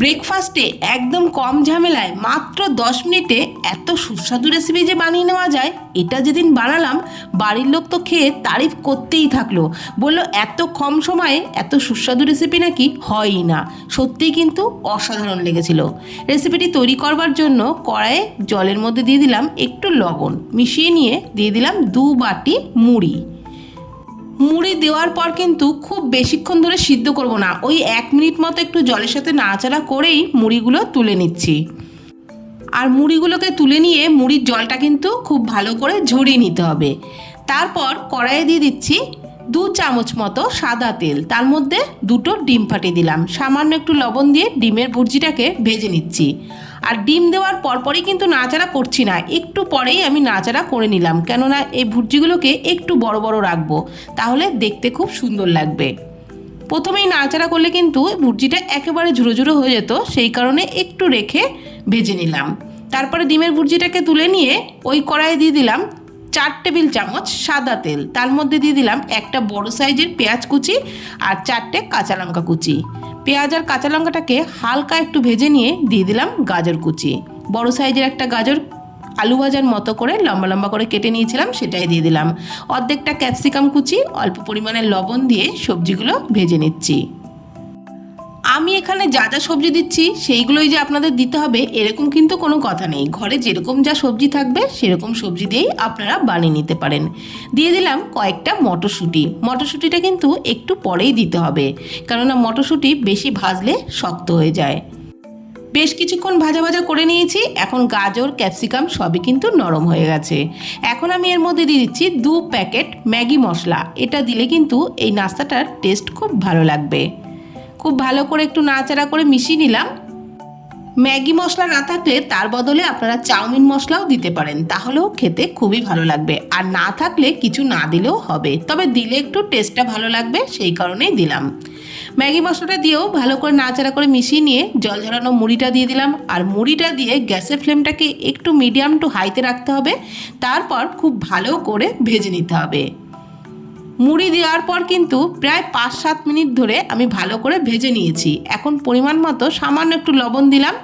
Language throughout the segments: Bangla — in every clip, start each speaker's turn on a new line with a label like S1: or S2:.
S1: ব্রেকফাস্টে একদম কম ঝামেলায় মাত্র দশ মিনিটে এত সুস্বাদু রেসিপি যে বানিয়ে নেওয়া যায়, এটা যেদিন বানালাম, বাড়ির লোক তো খেয়ে তারিফ করতেই থাকল। বলল, এত কম সময়ে এত সুস্বাদু রেসিপি নাকি হয়ই না। সত্যিই কিন্তু অসাধারণ লেগেছিল। রেসিপিটি তৈরি করবার জন্য কড়াইয়ে জলের মধ্যে দিয়ে দিলাম একটু লবণ। মিশিয়ে নিয়ে দিয়ে দিলাম দু বাটি মুড়ি। মুড়ি দেওয়ার পর কিন্তু খুব বেশিক্ষণ ধরে সিদ্ধ করব না। ওই এক মিনিট মতো একটু জলের সাথে নাড়াচাড়া করেই মুড়িগুলো তুলে নিচ্ছি। আর মুড়িগুলোকে তুলে নিয়ে মুড়ির জলটা কিন্তু খুব ভালো করে ঝরিয়ে নিতে হবে। তারপর কড়াইয়ে দিয়ে দিচ্ছি দু চামচ মতো সাদা তেল, তার মধ্যে দুটো ডিম ফাটিয়ে দিলাম। সামান্য একটু লবণ দিয়ে ডিমের ভুর্জিটাকে ভেজে নিচ্ছি। আর ডিম দেওয়ার পরপরই কিন্তু নাচাড়া করছি না, একটু পরেই আমি নাচাড়া করে নিলাম। কেননা এই ভুর্জিগুলোকে একটু বড় বড় রাখব, তাহলে দেখতে খুব সুন্দর লাগবে। প্রথমেই নাড়াচাড়া করলে কিন্তু ভুর্জিটা একেবারে ঝুড়ো ঝুড়ো হয়ে যেত, সেই কারণে একটু রেখে ভেজে নিলাম। তারপরে ডিমের ভুর্জিটাকে তুলে নিয়ে ওই কড়াইয়ে দিয়ে দিলাম চার টেবিল চামচ সাদা তেল। তার মধ্যে দিয়ে দিলাম একটা বড় সাইজের পেঁয়াজ কুচি আর চারটে কাঁচা লঙ্কা কুচি। পেঁয়াজ আর কাঁচা লঙ্কাটাকে হালকা একটু ভেজে নিয়ে দিয়ে দিলাম গাজর কুচি। বড় সাইজের একটা গাজর আলু ভাজার মতো করে লম্বা লম্বা করে কেটে নিয়েছিলাম, সেটাই দিয়ে দিলাম। অর্ধেকটা ক্যাপসিকাম কুচি, অল্প পরিমাণে লবণ দিয়ে সবজিগুলো ভেজে নিচ্ছি। আমি এখানে যা যা সবজি দিচ্ছি, সেইগুলোই যে আপনাদের দিতে হবে, এরকম কিন্তু কোনো কথা নেই। ঘরে যেরকম যা সবজি থাকবে, সেরকম সবজি দিয়েই আপনারা বানিয়ে নিতে পারেন। দিয়ে দিলাম কয়েকটা মটরশুঁটি। মটরশুঁটিটা কিন্তু একটু পরেই দিতে হবে, কেননা মটরশুঁটি বেশি ভাজলে শক্ত হয়ে যায়। বেশ কিছুক্ষণ ভাজা ভাজা করে নিয়েছি, এখন গাজর, ক্যাপসিকাম সবই কিন্তু নরম হয়ে গেছে। এখন আমি এর মধ্যে দিয়ে দিচ্ছি দু প্যাকেট ম্যাগি মশলা। এটা দিলে কিন্তু এই নাস্তাটার টেস্ট খুব ভালো লাগবে। খুব ভালো করে একটু নাড়াচাড়া করে মিশিয়ে নিলাম। ম্যাগি মশলা না থাকলে তার বদলে আপনারা চাউমিন মশলাও দিতে পারেন, তাহলেও খেতে খুবই ভালো লাগবে। আর না থাকলে কিছু না দিলেও হবে, তবে দিলে একটু টেস্টটা ভালো লাগবে, সেই কারণেই দিলাম। ম্যাগি মশলাটা দিয়েও ভালো করে নাড়াচাড়া করে মিশিয়ে নিয়ে জল ঝরানো মুড়িটা দিয়ে দিলাম। আর মুড়িটা দিয়ে গ্যাসের ফ্লেমটাকে একটু মিডিয়াম টু হাইতে রাখতে হবে, তারপর খুব ভালো করে ভেজে নিতে হবে। মুড়ি দেওয়ার পর কিন্তু প্রায় পাঁচ সাত মিনিট ধরে আমি ভালো করে ভেজে নিয়েছি। এখন পরিমাণ মতো সামান্য একটু লবণ দিলাম,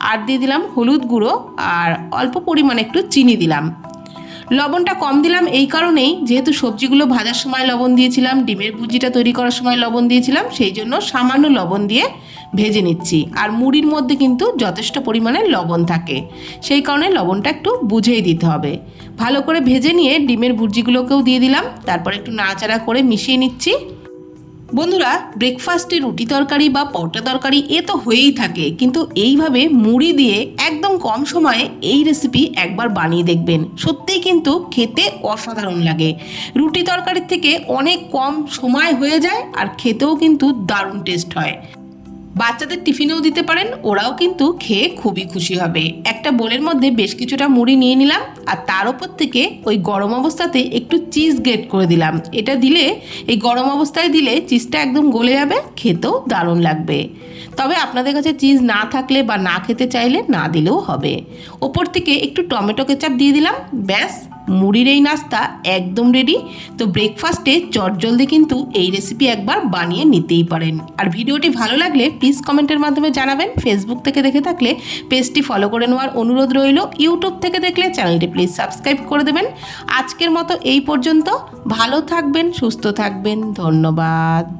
S1: আর দিয়ে দিলাম হলুদ গুঁড়ো, আর অল্প পরিমাণে একটু চিনি দিলাম। লবণটা কম দিলাম এই কারণেই, যেহেতু সবজিগুলো ভাজার সময় লবণ দিয়েছিলাম, ডিমের ভুজিটা তৈরি করার সময় লবণ দিয়েছিলাম, সেই জন্য সামান্য লবণ দিয়ে ভেজে নিচ্ছি। আর মুড়ির মধ্যে কিন্তু যথেষ্ট পরিমাণে লবণ থাকে। সেই কারণে লবণটা একটু বুঝেই দিতে হবে। ভালো করে ভেজে নিয়ে ডিমের ভুজিগুলোকেও দিয়ে দিলাম, তারপর একটু নাড়াচাড়া করে মিশিয়ে নিচ্ছি। বন্ধুরা ব্রেকফাস্টে রুটি তরকারি বা পরোটা তরকারি এ তো হয়েই থাকে, কিন্তু এইভাবে মুড়ি দিয়ে একদম কম সময়ে এই রেসিপি একবার বানিয়ে দেখবেন। সত্যিই কিন্তু খেতে অসাধারণ লাগে। রুটি তরকারির থেকে অনেক কম সময় হয়ে যায় আর খেতেও কিন্তু দারুণ টেস্ট হয়। বাচ্চাদের টিফিনেও দিতে পারেন, ওরাও কিন্তু খেয়ে খুবই খুশি হবে। একটা বোলের মধ্যে বেশ কিছুটা মুড়ি নিয়ে নিলাম, আর তার ওপর থেকে ওই গরম অবস্থাতে একটু চিজ গ্রেট করে দিলাম। এটা দিলে, এই গরম অবস্থায় দিলে চিজটা একদম গলে যাবে, খেতেও দারুণ লাগবে। তবে আপনাদের কাছে চিজ না থাকলে বা না খেতে চাইলে না দিলেও হবে। ওপর থেকে একটু টমেটো কেচাপ দিয়ে দিলাম, ব্যাস। মুড়ির এই নাস্তা একদম রেডি তো ব্রেকফাস্টে চটজলদি কিন্তু এই রেসিপি একবার বানিয়ে নিতেই পারেন। আর ভিডিওটি ভালো লাগলে প্লিজ কমেন্টের মাধ্যমে জানাবেন। ফেসবুক থেকে দেখে থাকলে পেজটি ফলো করে নেওয়ার অনুরোধ রইল। ইউটিউব থেকে দেখলে চ্যানেলটি প্লিজ সাবস্ক্রাইব করে দেবেন। আজকের মতো এই পর্যন্ত। ভালো থাকবেন, সুস্থ থাকবেন। ধন্যবাদ।